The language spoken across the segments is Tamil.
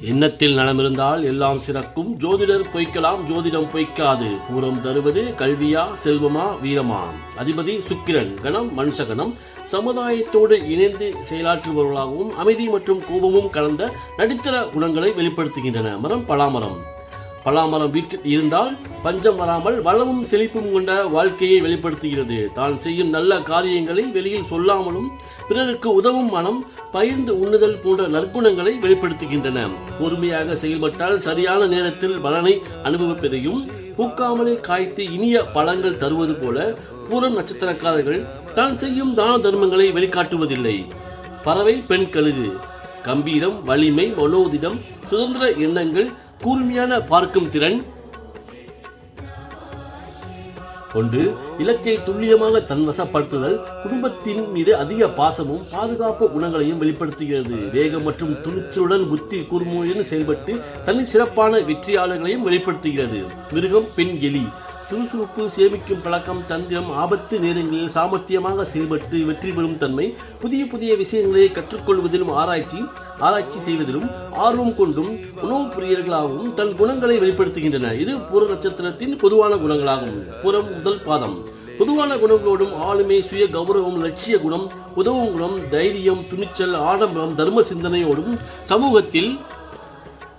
எண்ணத்தில் நலமிருந்தால் எல்லாம் சிறக்கும். ஜோதிடர் பொய்க்கலாம் ஜோதிடம் பொய்க்காது. பூரம் தருவது கல்வியா செல்வமா வீரமா? அதிபதி சுக்கிரன் கணம் மனுஷகணம். சமுதாயத்தோடு இணைந்து செயலாற்றுபவர்களாகவும் அமைதி மற்றும் கோபமும் கலந்த நடுத்தர குணங்களை வெளிப்படுத்துகின்றன. மரம் பலாமரம். பலாமரம் வீட்டில் இருந்தால் பஞ்சம் வராமல் வளமும் செழிப்பும் கொண்ட வாழ்க்கையை வெளிப்படுத்துகிறது. தான் செய்யும் நல்ல காரியங்களை வெளியில் சொல்லாமலும் பிறருக்கு உதவும் மனம் பகிர்ந்து உண்ணுதல் போன்ற நற்குணங்களை வெளிப்படுத்துகின்றன. பொறுமையாக செயல்பட்டால் சரியான நேரத்தில் பலனை அனுபவிப்பதையும் பூக்காமலே காய்த்து இனிய பழங்கள் தருவது போல பூரம் நட்சத்திரக்காரர்கள் தான் செய்யும் தான தர்மங்களை வெளிக்காட்டுவதில்லை. பறவை பெண் கழுகு கம்பீரம் வலிமை மனோதிடம் சுதந்திர எண்ணங்கள் கூர்மையான பார்க்கும் திறன் ஒன்று இலக்கை துல்லியமாக தன்வசப்படுத்துதல் குடும்பத்தின் மீது அதிக பாசமும் பாதுகாப்பு குணங்களையும் வெளிப்படுத்துகிறது. வேகம் மற்றும் துணிச்சலுடன் புத்தி கூர்மையுடன் செயல்பட்டு தனி சிறப்பான வெற்றியாளர்களையும் வெளிப்படுத்துகிறது. மிருகம் பெண் எலி. சுறுசுறுப்பு சேமிக்கும் பழக்கம் தந்திரம் ஆபத்து நேரங்களில் சாமர்த்தியமாக செயல்பட்டு வெற்றி பெறும் தன்மை புதிய புதிய விஷயங்களை கற்றுக்கொள்வதிலும் ஆராய்ச்சி ஆராய்ச்சி செய்வதிலும் ஆர்வம் கொண்டும் உணவு பிரியர்களாகவும் தன் குணங்களை வெளிப்படுத்துகின்றன. இது பூர நட்சத்திரத்தின் பொதுவான குணங்களாகும். புறம் முதல் பாதம். பொதுவான குணங்களோடும் ஆளுமை சுய கௌரவம் லட்சிய குணம் உதவும் குணம் தைரியம் துணிச்சல் ஆடம்பரம் தர்ம சிந்தனையோடும் சமூகத்தில்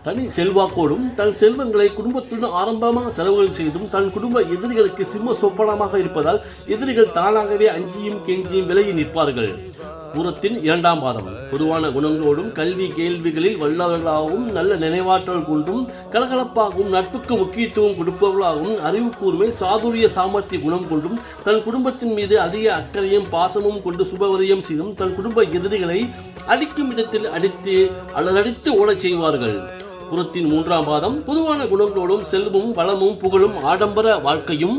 தனி செல்வாக்கோடும் தன் செல்வங்களை குடும்பத்துடன் ஆரம்பமாக செலவுகள் செய்தும் தன் குடும்ப எதிரிகளுக்கு சிம்ம சொப்பனமாக இருப்பதால் எதிரிகள் தானாகவே அஞ்சியும் கெஞ்சியும் விலகி நிற்பார்கள். பூரத்தின் இரண்டாம் பாதம். பொதுவான குணங்களோடும் கல்வி கேள்விகளில் வல்லவர்களாகவும் நல்ல நினைவாற்றல் கொண்டும் கலகலப்பாகவும் நட்புக்கு முக்கியத்துவம் கொடுப்பவர்களாகவும் அறிவு கூர்மை சாதுரிய சாமர்த்திய குணம் கொண்டும் தன் குடும்பத்தின் மீது அதிக அக்கறையும் பாசமும் கொண்டு சுபவரியம் செய்தும் தன் குடும்ப எதிரிகளை அடிக்கும் இடத்தில் அடித்து அல்லதடித்து ஓடச் செய்வார்கள். புறத்தின் மூன்றாம் பாதம் பொதுவான குணங்களோடும் செல்வமும் வளமும் புகழும் ஆடம்பர வாழ்க்கையும்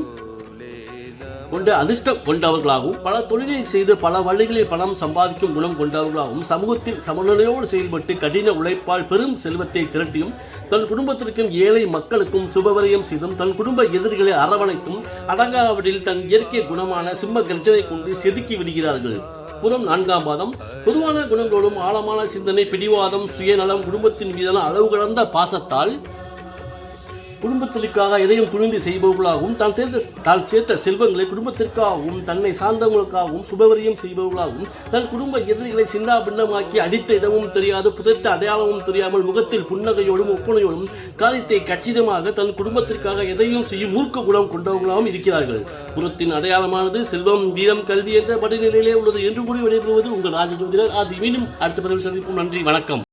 கொண்ட அதிர்ஷ்டம் கொண்டவர்களாகவும் பல தொழிலை செய்து பல வழிகளில் பணம் சம்பாதிக்கும் குணம் கொண்டவர்களாகவும் சமூகத்தில் சமநிலையோடு செயல்பட்டு கடின உழைப்பால் பெரும் செல்வத்தை திரட்டியும் தன் குடும்பத்திற்கும் ஏழை மக்களுக்கும் சுபவரியம் செய்தும் தன் குடும்ப எதிரிகளை அரவணைத்தும் அடங்காவிடில் தன் இயற்கை குணமான சிம்ம கர்ஜனை கொண்டு செதுக்கி விடுகிறார்கள். புறம் நான்காம் பாதம். பொதுவான குணங்களோடும் ஆழமான சிந்தனை பிடிவாதம் சுயநலம் குடும்பத்தின் மீதான அளவு கடந்த பாசத்தால் குடும்பத்திற்காக எதையும் துணிந்து செய்பவர்களாகவும் தான் சேர்ந்த தான் சேர்த்த செல்வங்களை குடும்பத்திற்காகவும் தன்னை சார்ந்தவர்களுக்காகவும் சுபவரியம் செய்பவர்களாகவும் தன் குடும்ப எதிரிகளை சின்ன பின்னமாக்கி அடித்த இடமும் தெரியாது புதைத்த அடையாளமும் தெரியாமல் முகத்தில் புன்னகையோடும் ஒப்புணையோடும் காரியத்தை கச்சிதமாக தன் குடும்பத்திற்காக எதையும் செய்யும் மூர்க்க குணம் கொண்டவர்களாகவும் இருக்கிறார்கள். புறத்தின் அடையாளமானது செல்வம் வீரம் கல்வி என்ற படிநிலையிலே உள்ளது என்று கூறி விடைபெறுவது உங்கள் ராஜஜோதிடர் அது மீண்டும் அடுத்த பதிவில் சந்திப்போம். நன்றி வணக்கம்.